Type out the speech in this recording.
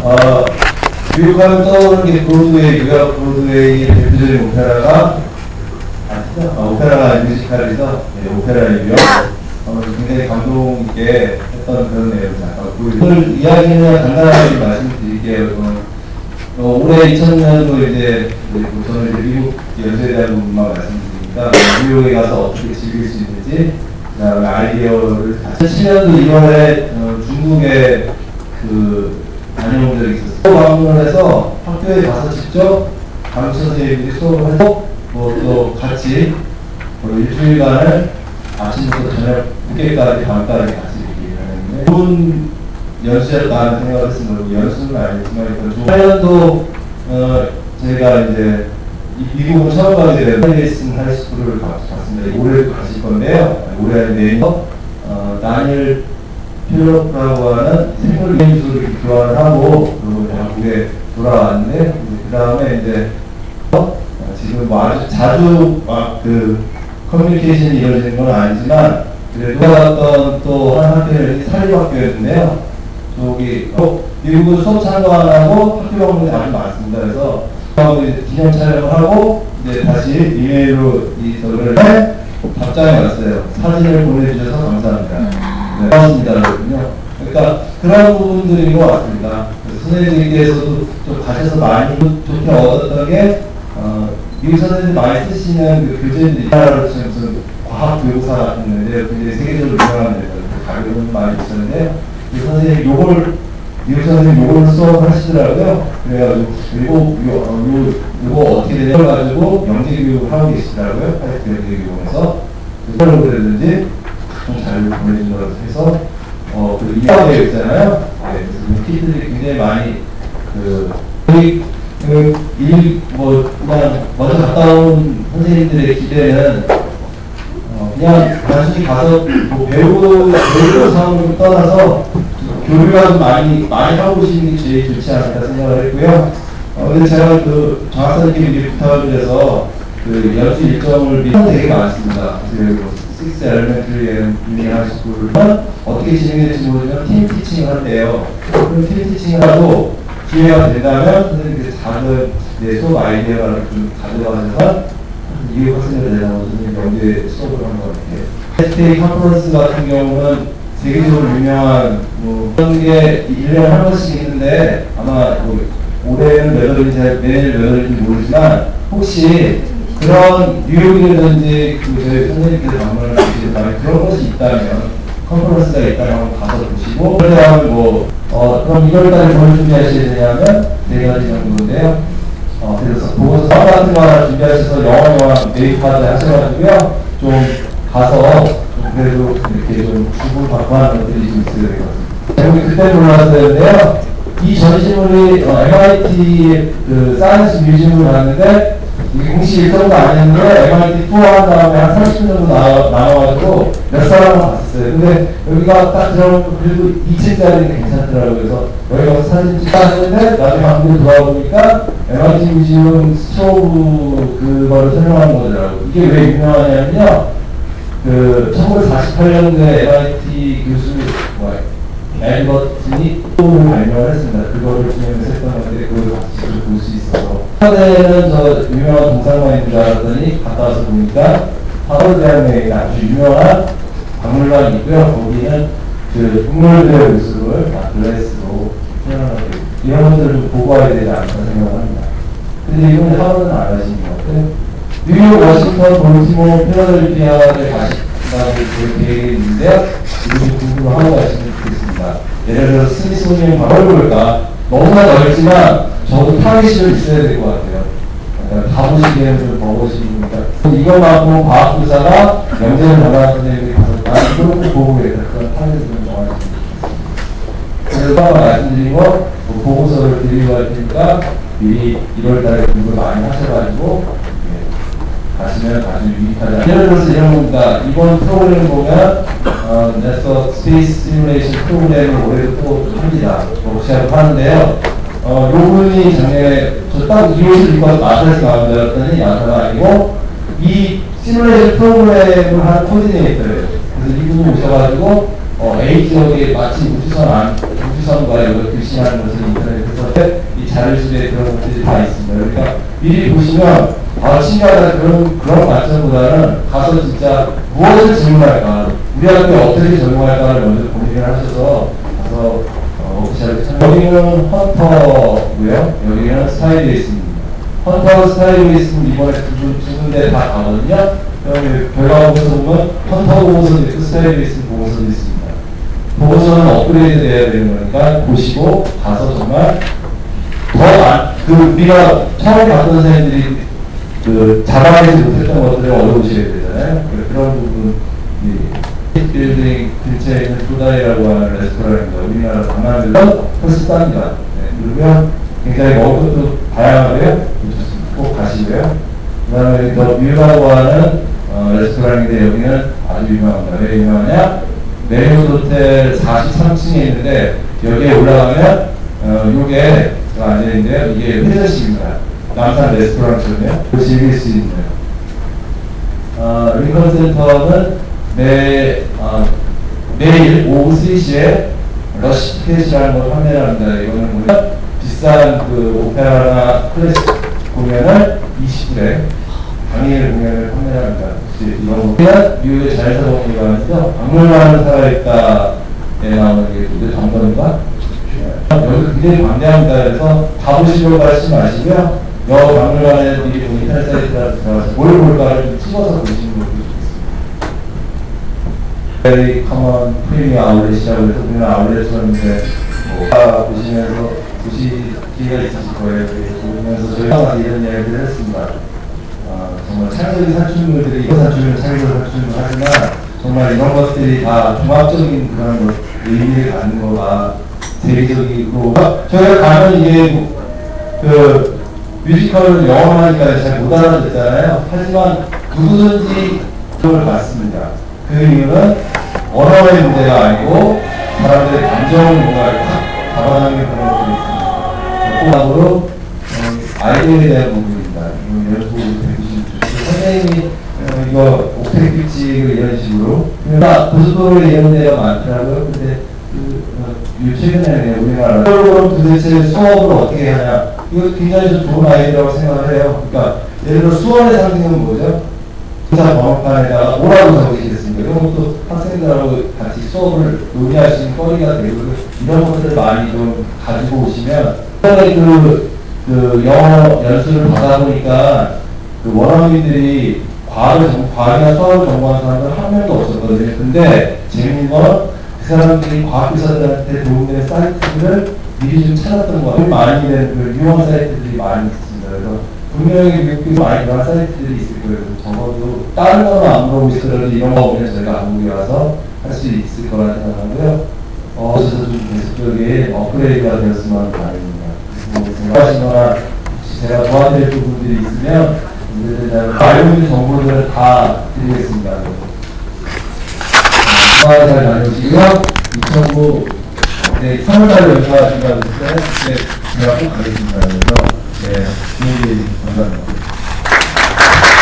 어, 교육하면 떠오르는 게 브로드웨이, 뉴욕 브로드웨이의 대표적인 오페라가 아시죠? 아, 오페라가 뮤지컬에서 네, 오페라이고요. 어, 굉장히 감동 있게 했던 그런 내용을 잠깐 보여드릴게요. 오늘 이야기는 간단하게 말씀드릴게요. 어, 어, 올해 2000년도 이제 네, 뭐 저는 이제 미국 연수에 대한 부분만 말씀드리니까 뉴욕에 가서 어떻게 즐길 수 있는지 그다음에 아이디어를 2007년도 2월에 어, 중국에 그 다녀온 적이 있었어요. 방문을 해서 학교에 가서 직접 강사 선생님들이 수업을 해서 뭐또 같이 뭐 일주일간을 아침부터 저녁 늦게까지 밤까지 같이 이렇게 하는데 좋은 연수였다는 생각을. 뭐 연수는 아니지만 좀 8년도 어, 제가 이제 이- 미국을 처음 가게 된 하이레이슨 하이스쿨을 가- 갔습니다. 올해도 가실 건데요. 올해 내년 어, 다니엘 필로프라고 하는 생물 기술을 교환을 하고 그리고 한국에 돌아왔는데 그 다음에 이제 어, 지금 뭐 아주 자주 막 그 커뮤니케이션이 이루어지는 건 아니지만 그래도 갔던 또 한 학교는 사립학교였는데요. 저기 어, 미국은 수업 참관하고 학교 방문이 아주 많습니다. 그래서 이제 기념 촬영을 하고 이제 다시 이메일로 이 저를 해 답장이 왔어요. 사진을 보내주셔서 감사합니다. 네, 고맙습니다. 그러거든요. 그러니까 그런 부분들인 것 같습니다. 선생님들께서도 좀 가셔서 많이 좋게 얻었던 게 어, 미국 선생님들 많이 쓰시는 그 교재들이 우리나라로 치면 무슨 과학 교육사 같은 건데 굉장히 세계적으로 유명한 데서 가격은 많이 있었는데 그 선생님 요걸 미국 선생님 요걸 수업을 하시더라고요. 그래가지고 그리고 요, 어, 요, 요거 어떻게 되냐 걸 가지고 영재 교육을 하고 계시더라고요. 영재 교육에서 그걸 그랬는지 좀잘 보내준다고 해서 어, 그 이화되어 있잖아요. 네, 그래서 그 키들이 굉장히 많이 그 저희 그일뭐 그냥 먼저 갔다 온 선생님들의 기대는 어, 그냥 단순히 가서 뭐 배우고 배우고 사업을 떠나서 교류가 좀 많이 많이 하고 오시는 게 제일 좋지 않을까 생각을 했고요. 어, 근데 제가 그 정학사님께 부탁을 드려서 그 연수 일정을 되게 많습니다. 그리고 식스 엘멘트리 유니한 스쿨은 어떻게 진행될지 모르지만 팀 티칭을 한대요. 그럼 팀 티칭을 하고 기회가 된다면 선생님께서 작은 내 수업 아이디어를 좀 가져가셔서 이게 학생들 대상으로 선생님 연계 수업을 한 것 같아요. STA 컨퍼런스 같은 경우는 세계적으로 유명한 뭐 그런 게 1년에 한 번씩 있는데 아마 뭐 올해는 몇 월인지 내일 몇 월인지 모르지만 혹시 그런 뉴욕이라든지 그 저희 선생님께서 방문을 하시다면 그런 것이 있다면 컨퍼런스가 있다면 가서 보시고 그러면 뭐 어, 그럼 2월달에 뭘 준비하셔야 되냐면 네 가지 정도인데요. 어, 그래서 보고서 같은 거 하나 준비하셔서 영어 영화 메이크하드 하셔가지고요. 좀 가서 좀 그래도 이렇게 좀 주고 받고 하는 것들이 좀 있어야 되거든요. 제목이 그때 몰랐었는데요. 이 전시물이 어, MIT 그 사이언스 뮤지엄을 갔는데 이게 공식 일정도 아니었는데 MIT 투어한 다음에 한 30분 정도 나와, 나와가지고 몇 사람을 봤어요. 근데 여기가 딱 들어오면 그래도 2층짜리는 괜찮더라고요. 그래서 여기 가서 사진 찍었는데 나중에 한국에 돌아보니까 MIT 뮤지엄 스토브 그거를 설명하는 거더라고요. 이게 왜 유명하냐면요. 그 1948년도에 MIT 교수 뭐야 앨버튼이 스토브를 발명을 했습니다. 그거를 진행해서 했던 건데 그걸 같이 볼수 있어서 하버드에는 저 유명한 동상만인 줄 알았더니 갔다 와서 보니까 하버드 대학에 아주 유명한 박물관이 있고요. 거기는 그 동물들의 모습을 다 글래스로 표현하고 이런 것들을 좀 보고 와야 되지 않을까 생각을 합니다. 근데 이건 하버드는 안 하시는 것 같아요. 뉴욕, 워싱턴, 볼티모, 필라델피아를 가 신다고 그 계획이 있는데 이거 공부를 하고 가시면 좋겠습니다. 예를 들어서 스미소니언 박물관가 너무나 넓지만 저도 타깃이 있어야 될 것 같아요. 가보시기에는 좀 버거우시니까 이것만큼 과학교사가 영재를 받아서 선생님이 가서 나는 이걸 꼭 보고 그런 타깃을 좀 정하시면 그래서 말씀드린 거뭐 보고서를 드리고 할 테니까 미리 1월 달에 공부를 많이 하셔가지고 예, 가시면 아주 유익하다. 예를 들어서 이런 겁니다. 이번 프로그램 보면 어, 네서 스페이스 시뮬레이션 프로그램을 올해도 또 합니다. 뭐 시작을 하는데요. 어, 요 분이 작년에 저딱 이 옷을 입고 마사에서 나온다 했더니 마사가 아니고 이 시뮬레이션 프로그램을 하는 코디네이터예요. 그래서 이분이 오셔가지고 어, A 지역에 마치 우주선 안, 우주선 추천과 여러 글씨하는 것을 인터넷에서 이 자료실에 그런 것들이 다 있습니다. 그러니까 미리 보시면 아 신기하다 그런 그런 관점보다는 가서 진짜 무엇을 질문할까 우리한테 어떻게 적용할까를 먼저 고민을 하셔서 가서 어, 여기는 헌터고요. 여기는 스타일리스트입니다. 헌터 스타일리스트는 이번에 두, 두 군데 다 가거든요. 그럼 결과 보고서 보면 헌터 보고서도 있고 스타일리스트 보고서도 있습니다. 보고서는 업그레이드 돼야 되는 거니까 보시고 가서 정말 더 많, 그 우리가 처음에 봤던 선생님들이 그 잡아내지 못했던 것들을 얻어보셔야 되잖아요. 그- 그런 부분, 이 빌딩 근처에 있는 소다이라고 하는 레스토랑입니다. 우리나라 관광들도 훨씬 쌉니다. 네, 그러면 굉장히 먹을 것도 다양하고요. 꼭 가시고요. 그 다음에 더 뮤라고 하는 어, 레스토랑인데 여기는 아주 유명합니다. 왜 유명하냐? 메리오트 호텔 43층에 있는데 여기에 올라가면 어, 요게 제가 앉아있는데요. 이게 회전식입니다. 남산 레스토랑처럼요. 그걸 즐길 수 있는 어, 링컨 센터는 매, 어, 매일 오후 3시에 러시 티켓이라는 걸 판매를 합니다. 이거는 뭐냐? 비싼 그 오페라나 클래식 공연을 20분에 당일 공연을 판매를 합니다. 이런 거 미국의 자연사범이라는데요. 박물관을 살아있다에 나오는 게 뭐죠? 정권인가? 굉장히 광대합니다. 그래서 다 보시려고 하지 마시고요. 여 박물관에 미리 본 인터넷 사이트에 들어가서 뭘 볼까를 좀 찍어서 보시는 것도 좋겠습니다. 베리 커먼 프리미어 아울렛이라고 해서 우리나라 아울렛이었는데 뭐다 보시면서 보시기가 있으실 거예요. 보면서 저희가 이런 이야기를 했습니다. 아, 정말 창의적인 산출물들이 이거 산출물, 창의적 산출물 하지만 정말 이런 것들이 다 종합적인 그런 것, 의미를 갖는 거가 대리적이고 저희가 가면 이게 뭐, 그 뮤지컬을 영어로 하니까 잘 못 알아듣잖아요. 하지만 누구든지 그걸 받습니다. 그 이유는 언어의 문제가 아니고 사람들의 감정을 뭔가 확 잡아당기는 것들이 있습니다. 꼬락으로 어, 아이디어에 대한 부분입니다. 이거. 선생님이 어, 이거 필직을 이런 식으로 그러니까 고속도로에 이런 데가 많더라고요. 최근에 우리나라 그럼 도대체 수업을 어떻게 하냐 이거 굉장히 좀 좋은 아이디어라고 생각을 해요. 그러니까 예를 들어 수원의 상징은 뭐죠? 의사 번호판에다가 뭐라고 적으시겠습니까? 이런 것도 학생들하고 같이 수업을 논의할 수 있는 거리가 되고 이런 것들을 많이 좀 가지고 오시면 그, 그 영어 연수를 받아보니까 그 원어민들이 과학을, 전- 과학이나 수학을 전공한 사람들 한 명도 없었거든요. 근데 재밌는 건 그 사람들이 과학교사들한테 도움되는 사이트들을 미리 좀 찾았던 거 같아요. 많이 된그 유형 사이트들이 많이 있습니다. 그래서 분명히 미국에서 많이 들어간 사이트들이 있을 거예요. 적어도 다른 거는 안 물어보고 있더라도 이런 거 오면 저희가 한국에 와서 할 수 있을 거라 생각하고요. 어, 그래서 좀 계속적인 업그레이드가 되었으면 바랍니다. 생각하시거나 제가 도와드릴 부분들이 있으면 알고 있는 정보들을 다 드리겠습니다. 잘 다녀오시고요. 2009 네, 3월달에 연사하신다고 했을 때, 네, 제가 꼭 가겠습니다. 그래서, 네, 준비 감사합니다.